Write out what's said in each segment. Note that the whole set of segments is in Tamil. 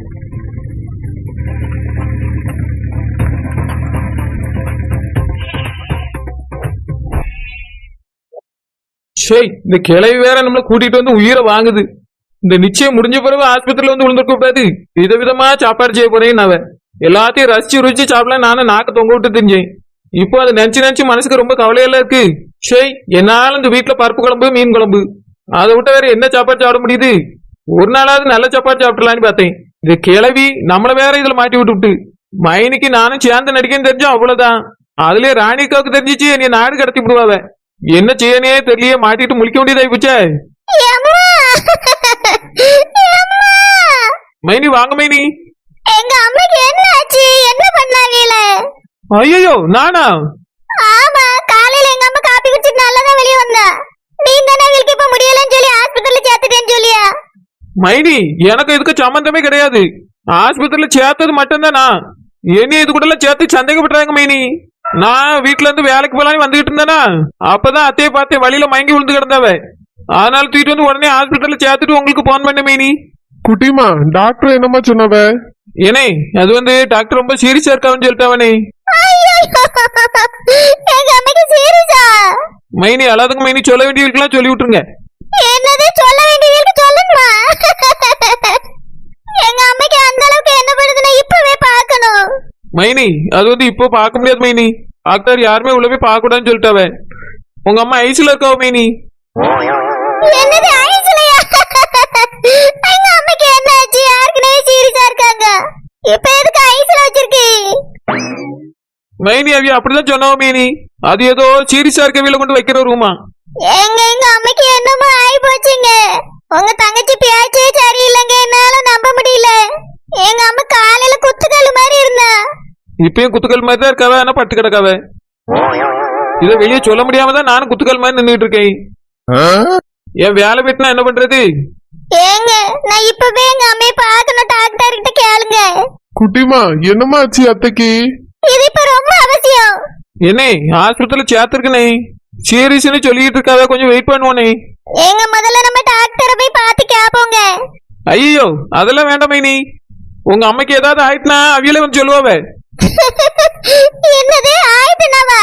ஷேய் இந்த கிளவி வேற நம்மள கூட்டிட்டு வந்து உயிரை வாங்குது. இந்த நிச்சயம் முடிஞ்ச பிறகு ஆஸ்பத்திரியில வந்து விழுந்துருக்க கூடாது. விதவிதமா சாப்பாடு செய்ய போறேன் அவன். எல்லாத்தையும் ரசிச்சு ருச்சி சாப்பிடலாம் நானும் நாக்க தொங்க விட்டு தெரிஞ்சேன். இப்போ அதை நினைச்சு நினைச்சு மனசுக்கு ரொம்ப கவலையெல்லாம் இருக்கு. ஷேய் என்னால இந்த வீட்டுல பருப்பு குழம்பு மீன் குழம்பு. அதை விட்டு வேற என்ன சாப்பாடு சாப்பிட முடியுது? ஒரு நாளாவது நல்ல சாப்பாடு சாப்பிடலான்னு பார்த்தேன். இந்த கிளவி நம்மள வேற இதுல மாட்டி விட்டுவிட்டு. மைனிக்கு நானும் சேர்ந்து நடிக்கன்னு தெரிஞ்சோம் அவ்வளவுதான். அதுலயே ராணிக்காவுக்கு தெரிஞ்சிச்சு என்னை நாடு கடத்தி விடுவாவ என்ன செய்யனே தெரியலையே மாட்டிட்டு முழிக்க வேண்டியதாய் போச்சே! மைனி வாங்க மைனி. எங்க அம்மைக்கு என்ன ஆச்சு? என்ன பண்ணாங்கல? ஐயோ நானா? ஆமா காலையில எங்க அம்மா காப்பி குடிச்சிட்டு நல்லதான் வெளிய வந்தா. நீ தானே அவங்களுக்கு இப்ப முடியலன்னு சொல்லி ஹாஸ்பிட்டல்ல சேர்த்துட்டேன்னு சொல்லியா? மைனி எனக்கு இதுக்கு சம்பந்தமே கிடையாது. ஆஸ்பத்திரியில சேர்த்தது மட்டும்தான்? என்ன இது கூட எல்லாம் சேர்த்து சந்தேகப்படுறாங்க மைனி. நான் வீட்டுல இருந்து வேலைக்கு போலான்னு வந்துகிட்டு இருந்தேனா? அப்பதான் அத்தையை பார்த்தேன் வழியில மயங்கி விழுந்து கிடந்தாவ. அதனால தூக்கிட்டு வந்து உடனே ஹாஸ்பிட்டல்ல சேர்த்துட்டு உங்களுக்கு போன் பண்ண மைனி. குட்டிமா டாக்டர் என்னம்மா சொன்னவ? ஏனே அது வந்து டாக்டர் ரொம்ப சீரியஸா இருக்காவன்னு சொல்லிட்டாவனே மைனி அழாதுங்க மைனி சொல்ல வேண்டியவர்களுக்கெல்லாம் சொல்லி விட்டுருங்க என்னது சொல்ல வேண்டியதுக்கு சொல்லுங்கம்மா எங்க அம்மைக்கு அந்த அளவுக்கு என்ன பண்ணுதுன்னா இப்பவே பார்க்கணும் மைனி அது வந்து இப்போ பார்க்க முடியாது மைனி. டாக்டர் யாருமே உள்ள போய் பார்க்க கூடாதுன்னு சொல்லிட்டாவ. உங்க அம்மா ஐஸ்ல இருக்காவ மைனி? மைனி அவிய அப்படிதான் சொன்னாவ மைனி? அது ஏதோ சீரியஸா இருக்க வீல கொண்டு வைக்கிற ரூமா? எங்க எங்க அம்மைக்கு என்னமோ இப்பயும் குத்துக்கல் மாதிரி தான் இருக்காவ? ஆனா பட்டு கிடக்காவ? இதை வெளியே சொல்ல முடியாம தான் நானும் குத்துக்கல் மாதிரி நின்றுட்டு இருக்கேன். என் வேலை வெட்டினா என்ன பண்றது? ஏங்க நான் இப்பவே எங்க அம்மையை பார்க்கணும் டாக்டர் கிட்ட கேளுங்க. குட்டிமா என்னம்மா ஆச்சு அத்தைக்கு? இது இப்ப ரொம்ப அவசியம். என்னே ஆஸ்பத்திரியில சேர்த்திருக்கனே. சீரியஸ்னு சொல்லிட்டு இருக்காவ கொஞ்சம் வெயிட் பண்ணுவோனே. எங்க முதல்ல நம்ம டாக்டரை போய் பார்த்து கேப்போங்க. ஐயோ அதெல்லாம் வேண்டாம் மைனி உங்க அம்மைக்கு ஏதாவது ஆயிட்டுனா அவியலே வந்து சொல்லுவாவ. என்னது ஆயிட்டுனாவா?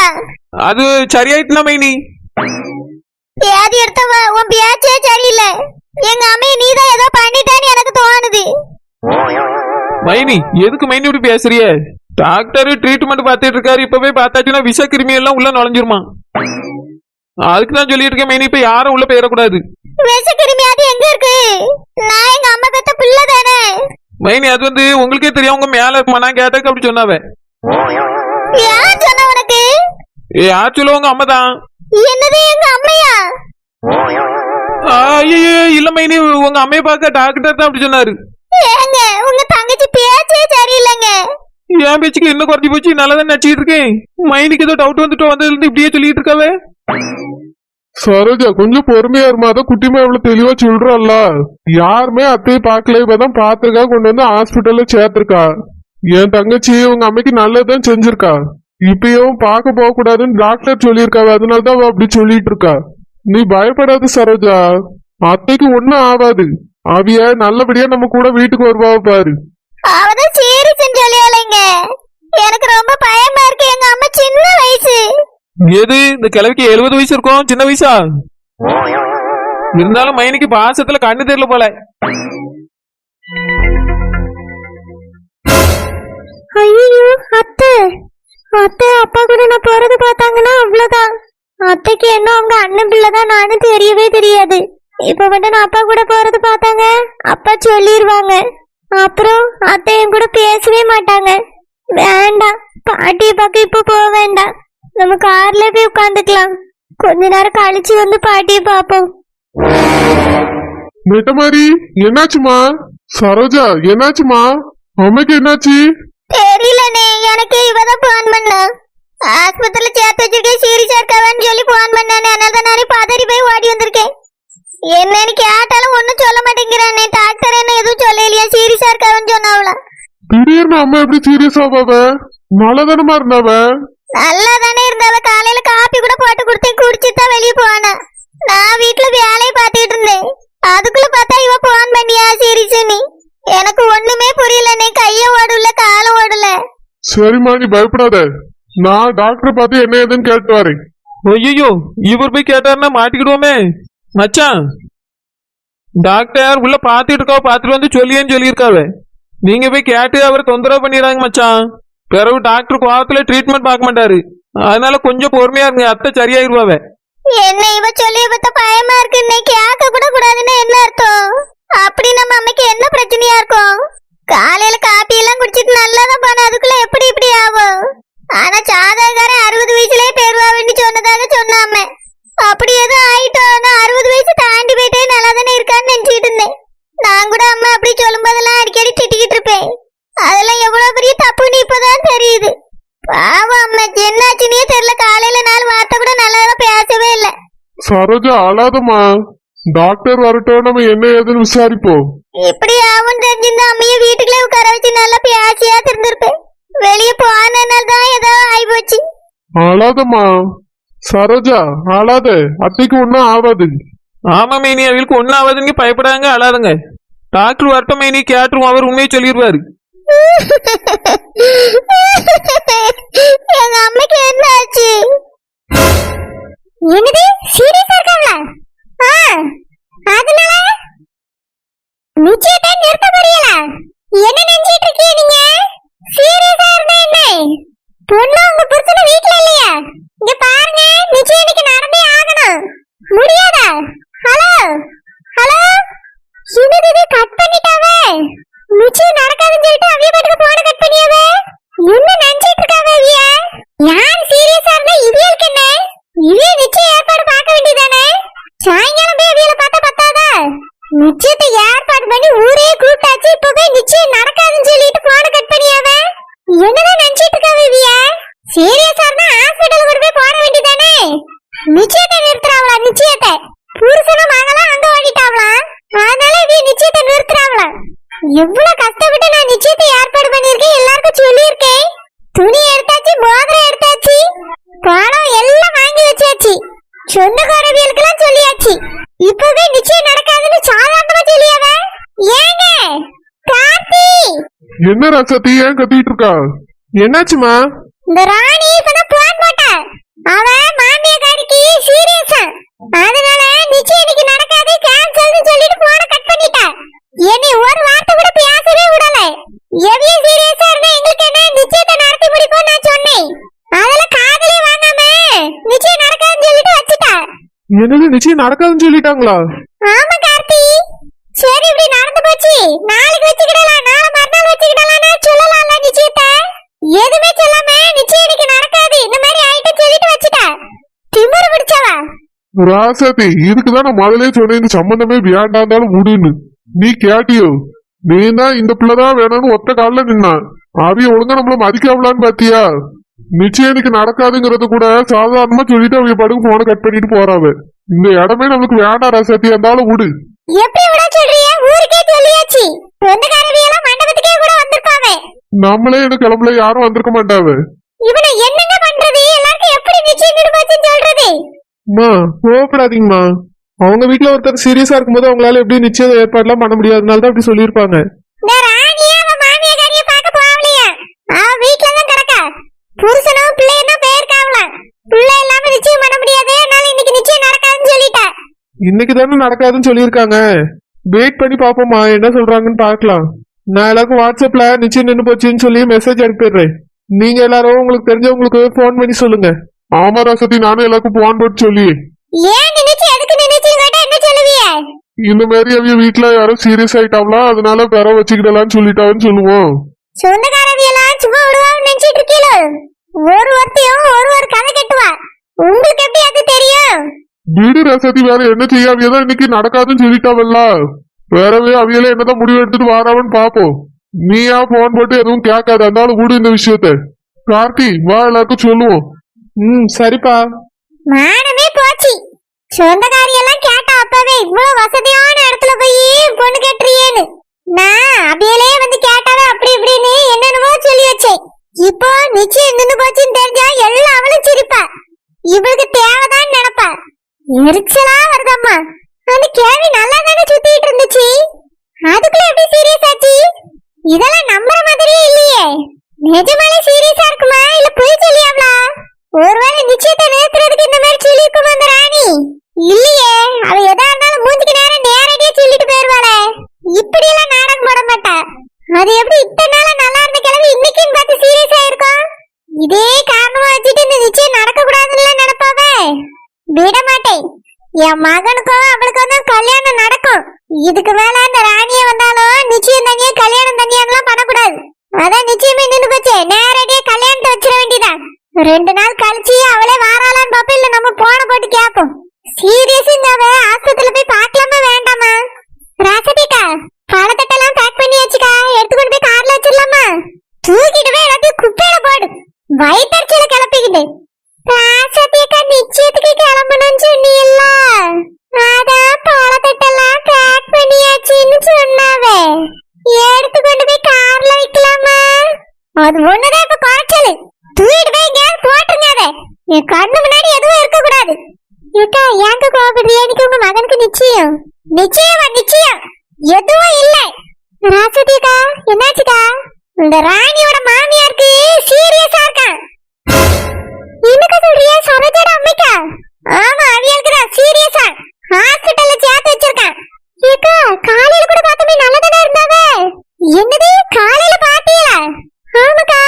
அது சரியாயிட்டுனா மைனி. வியாதி எடுத்தவ? உன் பேச்சே சரியில்லை. எங்க அம்மையை நீதான் ஏதோ பண்ணிட்டேன்னு எனக்கு தோணுது. மைனி எதுக்கு மைனி இப்படி பேசுறிய? டாக்டர் ட்ரீட்மெண்ட் பார்த்துட்டு இருக்காரு. இப்பவே பார்த்தாச்சுன்னா விஷ கிருமி எல்லாம் உள்ள நுழைஞ்சிருமா? அதுக்கு தான் சொல்லிட்டு இருக்கேன் மைனி. இப்ப யாரும் உள்ள போயிடக்கூடாது. விஷக்கிருமியாதி எங்க இருக்கு? நான் எங்க அம்மா பெத்த பிள்ளை தானே. மைனி அது வந்து உங்களுக்கே தெரியும். உங்க மேல இருக்குமா நான் கேட்டதுக்கு அப்படி சொன்னாவ. யார் சொன்ன உனக்கு? ஏ சொல்லுவாங்க அம்மா தான். என்னது எங்க அம்மையா? ஐயோ இல்ல மைனி உங்க அம்மையை பார்க்க டாக்டர் தான் அப்படி சொன்னாரு. ஏங்க உங்க தங்கச்சி பேச்சே சரியில்லைங்க. என் பேச்சுக்கு என்ன குறைஞ்சி போச்சு. நல்லா தான் நடிச்சிட்டு இருக்கேன். மைனிக்கு ஏதோ டவுட் வந்துட்டு வந்ததுல இருந்து இப்படியே சொல்லிட்டு இருக்காவே. சரோஜா கொஞ்சம் பொறுமையா இருமா? அதான் குட்டிமா எவ்வளவு தெளிவா சொல்றாள்ல யாருமே அத்தையை பார்க்கல. இப்பதான் பாத்துருக்கா கொண்டு வந்து ஹாஸ்பிட்டல்ல சேர்த்திருக்கா. என் தங்கச்சி உங்க அம்மைக்கு நல்லதுதான் செஞ்சிருக்கா. இப்பயும் பார்க்க போக கூடாதுன்னு டாக்டர் சொல்லியிருக்காவ அதனாலதான் அவ அப்படி சொல்லிட்டு இருக்கா நீ பயப்படாத சரோஜா. அத்தைக்கு ஒண்ணும் ஆகாது அவிய நல்லபடியா நம்ம கூட வீட்டுக்கு வருவாவ பாரு. அவதான் சீரியஸ் சொல்லியாலைங்க எனக்கு ரொம்ப பயமா இருக்கு. எங்க அம்மா சின்ன வயசு. எது? இந்த கிழவிக்கு எழுபது வயசு இருக்கும் சின்ன வயசா? இருந்தாலும் மைனிக்கு பாசத்துல கண்ணு தெரியல போல. ஐயோ அத்தை. அத்தை அப்பா கூட நான் போறது பார்த்தாங்கன்னா அவ்வளவுதான். அத்தைக்கு என்ன அவங்க அண்ணன் பிள்ளைதான் நானும் தெரியவே தெரியாது. இப்ப மட்டும் நான் அப்பா கூட போறது பார்த்தாங்க அப்பா சொல்லிடுவாங்க அப்புறம் அத்தை என் கூட பேசவே மாட்டாங்க. வேண்டாம் பாட்டியை பார்க்க இப்ப போக வேண்டாம். நம்ம கார்ல போய் உட்காந்துக்கலாம். கொஞ்ச நேரம் கழிச்சு வந்து பாட்டியை பார்ப்போம். நெட்டமாரி என்னாச்சுமா? சரோஜா என்னாச்சுமா? அம்மைக்கு என்னாச்சு? தெரியலனே எனக்கு இவதான் போன் பண்ணா. ஆஸ்பத்திரியில சேர்த்து வச்சிருக்கேன் சீரியஸா இருக்காவான்னு சொல்லி போன் பண்ணானே அதனால தான் நானே பதறி போய் ஓடி வந்திருக்கேன். என்னன்னு கேட்டாலும் ஒண்ணும் சொல்ல மாட்டேங்கிறானே டாக்டர் என்ன எதுவும் சொல்லலையா? சீரியஸா இருக்காவன்னு சொன்னாவளா. திடீர்னு அம்மா எப்படி சீரியஸ் ஆவாவ? நல்லதானமா இருந்தாவ? நல்லா தானே இருந்தவ காலையில காப்பி கூட போட்டு கொடுத்தேன். குடிச்சிட்டு தான் வெளியே போனா நான் வீட்டுல வேலையை பார்த்துட்டு இருந்தேன். அதுக்குள்ள பார்த்தா இவ போன் பண்ணியா? சீரியஸ் நீ எனக்கு ஒண்ணுமே புரியல சரிம்மா நீ பயப்படாத. நான் டாக்டர் பார்த்து என்ன ஏதுன்னு கேட்டு வரேன். ஐயோ இவர் போய் கேட்டாருன்னா மாட்டிக்கிடுவோமே. மச்சான் டாக்டர் உள்ள பாத்துட்டு இருக்கா? பாத்துட்டு வந்து சொல்லியேன்னு சொல்லியிருக்காவ. நீங்க போய் கேட்டு அவரை தொந்தரவு பண்ணிடுறாங்க மச்சான். பிறகு டாக்டர் கோவத்துல ட்ரீட்மெண்ட் பார்க்க மாட்டாரு. அதனால கொஞ்சம் பொறுமையா இருங்க அத்தை சரியாயிருவாவ என்ன இவ சொல்லி பத்த பயமா இருக்கு இன்னைக்கு கேட்க கூட கூடாதுன்னு என்ன அர்த்தம்? அப்படி நம்ம அம்மைக்கு என்ன பிரச்சனையா இருக்கும்? காலையில காப்பி எல்லாம் குடிச்சிட்டு நல்லாதான் போன அதுக்குள்ள எப்படி இப்படி ஆகும்? ஆனா சாதகக்காரன் அறுபது வயசுலயே பேருவாவின்னு சொன்னதாக சொன்னாம அப்படி எதுவும் ஆயிட்டோம் அறுபது வயசு தாண்டி போயிட்டே நல்லா தானே இருக்கான்னு நினைச்சிட்டு இருந்தேன். நான் கூட அம்மா அப்படி சொல்லும் போதெல்லாம் அடிக்கடி திட்டிக்கிட்டு இருப்பேன் அதெல்லாம் எவ்வளவு பெரிய தப்புன்னு இப்பதான் தெரியுது பாவம் அம்மா என்னாச்சுன்னே தெரியல. காலையில நாலு வார்த்தை கூட நல்லா பேசவே இல்லை. சரோஜா அழாதம்மா. டாக்டர் வரட்டும். நம்ம என்ன ஏதுன்னு விசாரிப்போம். இப்படி ஆகும் தெரிஞ்சிருந்தா அம்மைய வீட்டுக்குள்ளே உட்கார வச்சு நல்லா பேசியா இருந்திருப்பேன் வெளியே போனனால தான் ஏதோ ஆயிப்போச்சு அழாதம்மா. சரோஜா அழாத. அத்தைக்கு ஒன்றும் ஆகாது ஆமா மேனி. அவங்களுக்கு ஒன்னும் ஆகாதுங்க பயப்படாங்க அழாதுங்க. டாக்டர் வரட்டும் மேனி. கேட்டுருவோம். அவர் உண்மையை சொல்லிடுவாரு. எங்க அம்மைக்கு என்ன ஆச்சு? என்னது? சீரியஸா இருக்காங்களா? ஆ அதனால? நிச்சயத்தை நிறுத்த முடியல என்ன நினைச்சிட்டு இருக்கீங்க நீங்க? சீரியஸா இருந்தா என்ன? பொண்ணு உங்க புருஷன வீட்ல இல்லையா? இங்க பாருங்க நிச்சயம் இன்னைக்கு நடந்தே ஆகணும். முடியாதா? ஹலோ? ஹலோ? என்னது கட் பண்ணிட்டாவே? நிச்சயம் நடக்காதுன்னு சொல்லிட்டு அவிய பாட்டுக்கு போன கட் பண்ணியாவே? என்ன நினைச்சிட்டு இருக்காவ அவிய? யார் சீரியஸா இருந்தா இவியலுக்கு என்ன? இவிய நிச்சயம் ஏற்பாடு பார்க்க வேண்டியதானே? சாயங்காலம் போய் அவியல பார்த்தா பத்தாதா? நிச்சயத்தை ஏற்பாடு பண்ணி ஊரே கூப்பிட்டாச்சு இப்ப போய் நிச்சயம் நடக்காதுன்னு சொல்லிட்டு போன கட் பண்ணியாவே? என்னதான் நினைச்சிட்டு இருக்காவ இவிய சீரியஸா இருந்தா ஹாஸ்பிட்டல் கூட போய் போட வேண்டியதானே? நிச்சயத்தை நிறுத்துறாங்களா நிச்சயத்தை? புருஷனும் மகளும் அங்க ஓடிட்டாங்களா அதனால இவிய நிச்சயத்தை நிறுத்துறாங்களா எவ்வளவு கஷ்டப்பட்டு நான் நிச்சயத்தை ஏற்பாடு பண்ணிருக்கேன் எல்லாருக்கும் சொல்லியிருக்கேன். துணி எடுத்தாச்சு மோதிரம் எடுத்தாச்சு பணம் எல்லாம் வாங்கி வச்சாச்சு. சொந்தக்காரவியலுக்கெல்லாம் சொல்லியாச்சு. இப்பவே நிச்சயம் நடக்காதுன்னு சாதாரணமா சொல்லியாவ? ஏங்க கார்த்தி! என்ன ரசத்தி ஏன் கத்திட்டு இருக்கா? என்னாச்சுமா? இந்த ராணி இப்பதான் போன் போட்டா அவ மாமியாக்காரிக்கு சீரியஸா அதனால நிச்சயம் இன்னைக்கு நடக்காது கேன்சல்னு சொல்லிட்டு போன கட் பண்ணிட்டா என்னை ஒரு வார்த்தை கூட பேசவே விடல எவ்வளவு சீரியஸா இருந்தா எங்களுக்கு என்ன நிச்சயத்தை நடத்தி முடிப்போம் நான் சொன்னேன் அதெல்லாம் காதலே வாங்காம நிச்சயம் நடக்காதுன்னு சொல்லிட்டு வச்சுட்டா என்னது நிச்சயம் நடக்காதுன்னு சொல்லிட்டாங்களா? ஆமா கார்த்தி. சரி இப்படி நடந்து போச்சு. நாளைக்கு வச்சுக்கிடலாம். நாளை மறுநாள் வச்சுக்கிடலாம்னு சொல்லலாம்ல நிச்சயத்தை. எதுவுமே சொல்லாம நிச்சயம் இன்னைக்கு நடக்காது. இந்த மாதிரி ஆயிட்டு சொல்லிட்டு வச்சுட்டா. திமிரு பிடிச்சவா. ராசாத்தி இதுக்குதான் நான் முதலே சொன்னேன் இந்த சம்பந்தமே வேண்டாந்தாலும் விடுன்னு. நீ கேட்டியோ? நீ தான் இந்த பிள்ளைதான் வேணும்னு ஒத்த காலில் நின்னான். அவிய ஒழுங்கா நம்மள மதிக்காமலான்னு பாத்தியா? நிச்சயம் எனக்கு நடக்காதுங்கிறது கூட சாதாரணமா சொல்லிட்டு அவங்க படுக்கு போன கட் பண்ணிட்டு போறாவ இந்த இடமே நம்மளுக்கு வேண்டாம் ராசாத்தி இருந்தாலும் விடு. எப்படி விட சொல்றிய? ஊருக்கே சொல்லியாச்சு. சொந்தக்காரவியெல்லாம் மண்டபத்துக்கே கூட வந்திருப்பாங்க நம்மளே எனக்கு கிளம்பல? யாரும் வந்திருக்க மாட்டாவ இவனை என்னங்க பண்றது? எல்லாருக்கும் எப்படி நிச்சயம் நிடுபாச்சுன்னு சொல்றது? அம்மா கோவப்படாதீங்கம்மா. அவங்க வீட்ல ஒருத்தர் சீரியஸா இருக்கும்போது அவங்களால எப்படி நிச்சயம் ஏற்பாடுலாம் பண்ண முடியாதனால தான் அப்படி சொல்லியிருப்பாங்க இந்த ராணியா அவன் மாமியாக்காரிய பார்க்க போகலையா அவ வீட்ல தான் கிடக்கா புருஷனும் பிள்ளையும் போயிருக்காவலாம் பிள்ளை இல்லாம நிச்சயம் பண்ண முடியாது. அதனால இன்னைக்கு நிச்சயம் நடக்காதுன்னு சொல்லிட்டா இன்னைக்கு தானே நடக்காதுன்னு சொல்லியிருக்காங்க. வெயிட் பண்ணி பாப்போம்மா என்ன சொல்றாங்கன்னு பார்க்கலாம். நான் எல்லாருக்கும் வாட்ஸ்அப்ல நிச்சயம் நின்று போச்சுன்னு சொல்லி மெசேஜ் அனுப்பிடுறேன். நீங்க எல்லாரும் உங்களுக்கு தெரிஞ்சவங்களுக்கு ஃபோன் பண்ணி சொல்லுங்க. ஆமா ராசாத்தி நானும் எல்லாருக்கும் போன் போட்டு சொல்லி. ஏன் நினைச்சு எதுக்கு நினைச்சு கேட்டா என்ன சொல்லுவிய? இந்த மாதிரி அவங்க வீட்டுல யாரும் சீரியஸ் ஆயிட்டாங்களா? அதனால பெற வச்சுக்கிடலாம்னு சொல்லிட்டான்னு சொல்லுவோம். சும்மா விடுவான்னு நினைச்சிட்டு இருக்கீங்களோ ஒரு ஒருத்தையும் ஒரு ஒரு கதை கட்டுவா உங்களுக்கு எப்படி அது தெரியும்? வீடு ரசதி வேற என்ன செய்ய அவியதான் இன்னைக்கு நடக்காதுன்னு சொல்லிட்டாவல்ல. வேறவே அவியல என்னதான் முடிவு எடுத்துட்டு வாராவன்னு பாப்போம். நீயா போன் போட்டு எதுவும் கேட்காத இருந்தாலும் விடு இந்த விஷயத்த. கார்த்தி வா எல்லாருக்கும் சொல்லுவோம். ம் சரிப்பா. மானமே போச்சு. சொந்தக்காரியெல்லாம் கேட்டா அப்பவே இவ்வளவு வசதியான இடத்துல போய் பொண்ணு கேட்டுறியேன்னு. நான் அப்படியே வந்து கேட்டாவே அப்படி இப்படின்னு என்னென்னமோ சொல்லி வச்சேன் இப்போ நிச்சயம் நின்னு போச்சுன்னு தெரிஞ்சா எல்லாம் அவளும் சிரிப்பா. இவளுக்கு தேவைதான் நினைப்பா. எரிச்சலா வருதம்மா. அந்த கேள்வி நல்லா தானே சுத்திட்டு இருந்துச்சு. அதுக்குள்ள எப்படி சீரியஸ் ஆச்சு? இதெல்லாம் நம்புற மாதிரியே இல்லையே. நிஜமாலே சீரியஸா இருக்குமா? இல்ல பொய் சொல்லியாங்களா ஒருவேளை நிச்சயத்தை நிறுத்துறதுக்கு இந்த மாதிரி சொல்லியிருக்குமா அந்த ராணி? இல்லையே. அவ எதா இருந்தாலும் மூஞ்சிக்கினா அது எப்படி இத்தனை நாளா நல்லா இருந்த கிழமை இன்னைக்குன்னு பார்த்து சீரியஸா இருக்கும் இதே காரணமா வச்சுட்டு இந்த நிச்சயம் நடக்க கூடாதுன்னு நினைப்பாவே? விட மாட்டேன் என் மகனுக்கும் அவளுக்கும் தான் கல்யாணம் நடக்கும். இதுக்கு மேல அந்த ராணிய வந்தாலும் நிச்சயம் தனியா கல்யாணம் தனியாலாம் பண்ணக்கூடாது. அதான் நிச்சயமே நின்னு போச்சு. நேரடியா கல்யாணத்தை வச்சிட வேண்டியதான் ரெண்டு நாள் கழிச்சு அவளே வாராளான்னு பாப்பா இல்ல நம்ம போன போட்டு கேட்போம். சீரியஸ் இந்த ஆஸ்பத்திரியில போய் பார்க்கலாமா வேண்டாமா? ராசபிகா பழத்தட்டெல்லாம் பேக் பண்ணி வச்சுக்கா எடுத்துக்கொண்டு போய் கார்ல வச்சிடலாமா? தூக்கிட்டு போய் எல்லாத்தையும் குப்பையில போடு. வயிற்றுல கிளப்பிக்கிட்டு. ராசதிக்கா நிச்சயத்துக்கு கிளம்பணும்னு சொன்னீல்ல. அதான் பழத்தட்டெல்லாம் பேக் பண்ணியாச்சுன்னு சொன்னாவே. எடுத்து கொண்டு போய் கார்ல வைக்கலாமா? அது ஒண்ணுதான் இப்ப குறைச்சலு. தூக்கிட்டு போய் எங்கேயாவது போட்டுருங்க அதை என் கண்ணு முன்னாடி எதுவும் இருக்க கூடாது ஏக்கா ஏங்க கோபப்படுறியா இன்னைக்கு உங்க மகனுக்கு நிச்சயம். நிச்சயமா நிச்சயம். எதுவும் இல்ல. ராசதிக்கா என்னாச்சுக்கா? இந்த ராணியோட மாமியாருக்கு சீரியஸா இருக்கான் என்னக்கா சொல்றியா? சரோஜோட அம்மைக்கா? ஆமா அவியலுக்கு சீரியஸா ஹாஸ்பிட்டல்ல சேர்த்து வச்சிருக்கான் ஏக்கா காலையில கூட பார்த்தமே நல்லதானே இருந்தாவே? என்னது காலையில பாத்தியா ஆமாக்கா.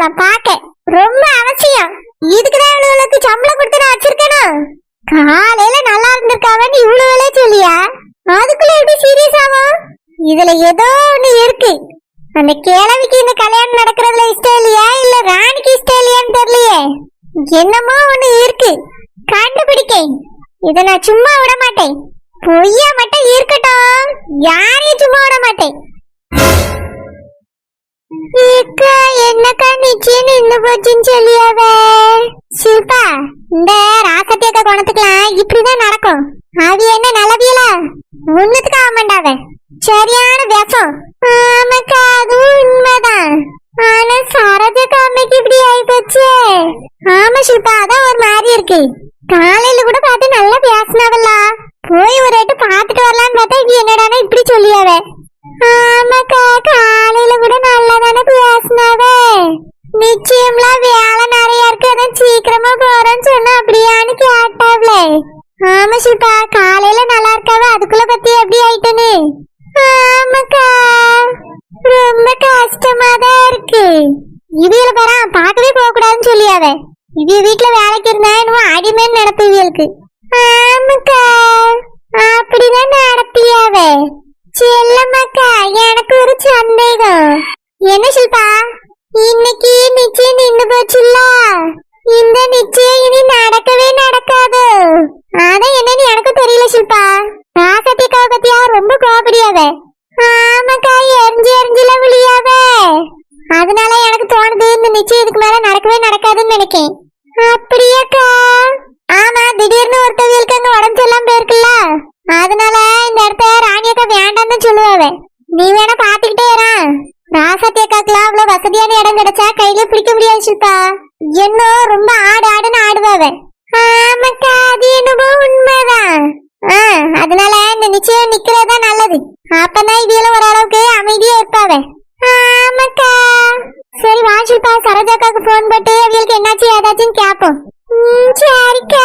பார்க்க பார்க்க ரொம்ப அவசியம். இதுக்குதான் இவ்வளவுக்கு சம்பளம் கொடுத்து நான் வச்சிருக்கேனும் காலையில நல்லா இருந்திருக்காவன்னு இவ்வளவு சொல்லியா? அதுக்குள்ள எப்படி சீரியஸ் ஆகும் இதுல ஏதோ ஒண்ணு இருக்கு. அந்த கிழவிக்கு இந்த கல்யாணம் நடக்கிறதுல இஷ்டம் இல்லையா? இல்ல ராணிக்கு இஷ்டம் இல்லையான்னு தெரியலையே. என்னமோ ஒண்ணு இருக்கு. கண்டுபிடிக்க இத நான் சும்மா விட மாட்டேன். பொய்யா மட்டும் இருக்கட்டும். யாரையும் சும்மா விட மாட்டேன். என்னக்கா நிச்சயம் நின்னு போச்சுன்னு சொல்லியாவே? சில்பா இந்த ராசத்தியக்கா குணத்துக்குலாம். இப்படிதான் நடக்கும். அது என்ன நல்லவியல? ஒண்ணுத்துக்கு ஆக மாட்டாவ. சரியான விஷம் ஆமாக்கா அதுவும் உண்மைதான். ஆனா சரோஜக்கா அம்மைக்கு இப்படி ஆயிப்போச்சு. ஆமா ஷில்பா அதான் ஒரு மாதிரி இருக்கு. காலையில கூட பார்த்து நல்லா பேசினாவல்ல. போய் ஒரு எட்டு பார்த்துட்டு வரலான்னு பார்த்தா இது என்னடானா இப்படி சொல்லியாவே. ஆமாக்கா காலையில கூட நல்லா தானே பேசினாவே நிச்சயம்லாம் வேலை நிறைய இருக்கு அதான் சீக்கிரமா போறேன்னு சொன்னா அப்படியான்னு கேட்டாவ்ளே ஆமா ஷில்பா காலையில நல்லா அதுக்குள்ள பத்தி எப்படி ஆமாக்கா ரொம்ப கஷ்டமா தான் இருக்கு. இவியல பாரா பார்க்கவே போக கூடாதுன்னு சொல்லியாவ. இவிய வீட்டுல வேலைக்கு இருந்தா என்னமோ அடிமைன்னு நடப்பு இவியலுக்கு. ஆமாக்கா அப்படிதான் நடத்தியாவே. செல்லம்மாக்கா எனக்கு ஒரு சந்தேகம். என்ன ஷில்பா? இன்னைக்கு நிச்சயம் நின்னு போச்சுல்ல? இந்த நிச்சயம் இனி நடக்கவே நடக்காது. அதான் என்னன்னு எனக்கும் தெரியல ஷில்பா. ராசத்திக்காவை பத்தியா ரொம்ப கோபடியாவ. ஆமாக்கா எரிஞ்சு எரிஞ்சுல விழியாவ. அதனால எனக்கு தோணுது இந்த நிச்சயம் இதுக்கு மேல நடக்கவே நடக்காதுன்னு நினைக்கேன். அப்படியாக்கா? ஆமா திடீர்னு ஒருத்தவியலுக்கு அங்க உடம்பு எல்லாம் போயிருக்குல்ல. அதனால இந்த இடத்த வேண்டாம்னு சொல்லுவாவே நீ வேணா பாத்துக்கிட்டே இரா. ராசத்தி அக்காக்குலாம் வசதியான இடம் கிடைச்சா கையில பிடிக்க முடியாது சில்பா இன்னும் ரொம்ப ஆடு ஆடுன்னு ஆடுவாவ ஆமாக்கா அது என்னவோ உண்மைதான். ஆ அதனால இந்த நிச்சயம் நிக்கிறது நல்லது. அப்பதான் இவியல ஓரளவுக்கு அமைதியா இருப்பாவே ஆமாக்கா. சரி வா சில்பா சரோஜாக்காக்கு போன் போட்டு அவங்களுக்கு என்னாச்சு ஏதாச்சும் கேப்போம். சரிக்கா.